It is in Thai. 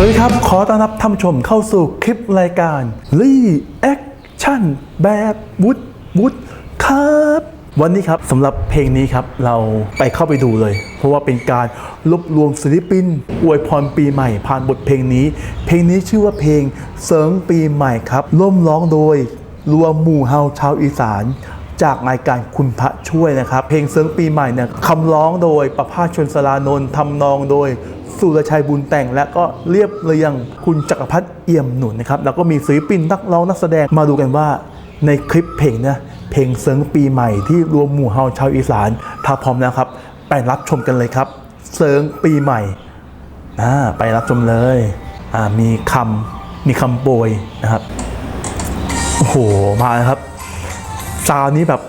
สวัสดีครับ ขอต้อนรับท่านผู้ชมเข้าสู่คลิปรายการรีแอคชั่นแบบวุฒวุฒครับวันนี้ครับสำหรับเพลงนี้ครับเราไปเข้าไปดูเลย เพราะว่าเป็นการรวบรวมศิลปิน อวยพรปีใหม่ผ่านบทเพลงนี้ เพลงนี้ชื่อว่าเพลงเสริงปีใหม่ครับร่วมร้องโดยรวมหมู่เฮาชาวอีสาน จากรายการคุณพระช่วยนะครับ เพลงเซิงปีใหม่เนี่ยคำร้องโดยประภาชนสลานนท์ทำนองโดย สุรชัยบุญแต่ง และก็เรียบเรียงคุณจักรพัฒน์เอี่ยมหนุนนะครับแล้วก็มีศิลปินนักร้องนักแสดงมาดูกันว่าในคลิปเพลงเนี่ยเพลงเซิงปีใหม่ที่รวมหมู่เฮาชาวอีสานถ้าพร้อมแล้วครับ ไปรับชมกันเลยครับ เซิงปีใหม่อ่าไปรับชมเลยอ่ามีคำมีคำโปรยนะครับโอ้โหมาแล้วครับซาวนี้แบบ